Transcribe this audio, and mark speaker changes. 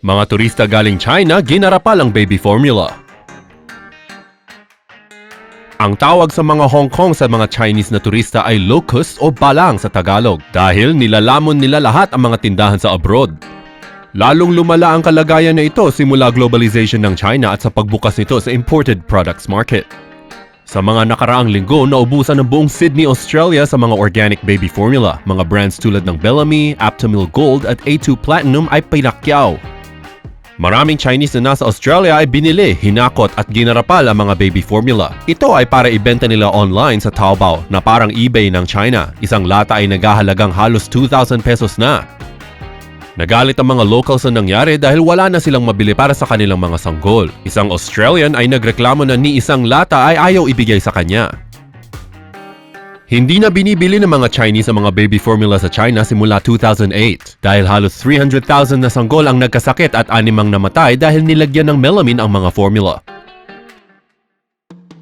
Speaker 1: Mga turista galing China, ginarapal ang baby formula. Ang tawag sa mga Hong Kong sa mga Chinese na turista ay locust o balang sa Tagalog dahil nilalamon nila lahat ang mga tindahan sa abroad. Lalong lumala ang kalagayan na ito simula globalization ng China at sa pagbukas nito sa imported products market. Sa mga nakaraang linggo, naubusan ng buong Sydney, Australia sa mga organic baby formula. Mga brands tulad ng Bellamy, Aptamil Gold at A2 Platinum ay pinakyaw. Maraming Chinese na nasa Australia ay binili, hinakot at ginarapal ang mga baby formula. Ito ay para ibenta nila online sa Taobao na parang eBay ng China. Isang lata ay nagahalagang halos 2,000 pesos na. Nagalit ang mga locals sa nangyari dahil wala na silang mabili para sa kanilang mga sanggol. Isang Australian ay nagreklamo na ni isang lata ay ayaw ibigay sa kanya. Hindi na binibili ng mga Chinese ang mga baby formula sa China simula 2008 dahil halos 300,000 na sanggol ang nagkasakit at animang namatay dahil nilagyan ng melamine ang mga formula.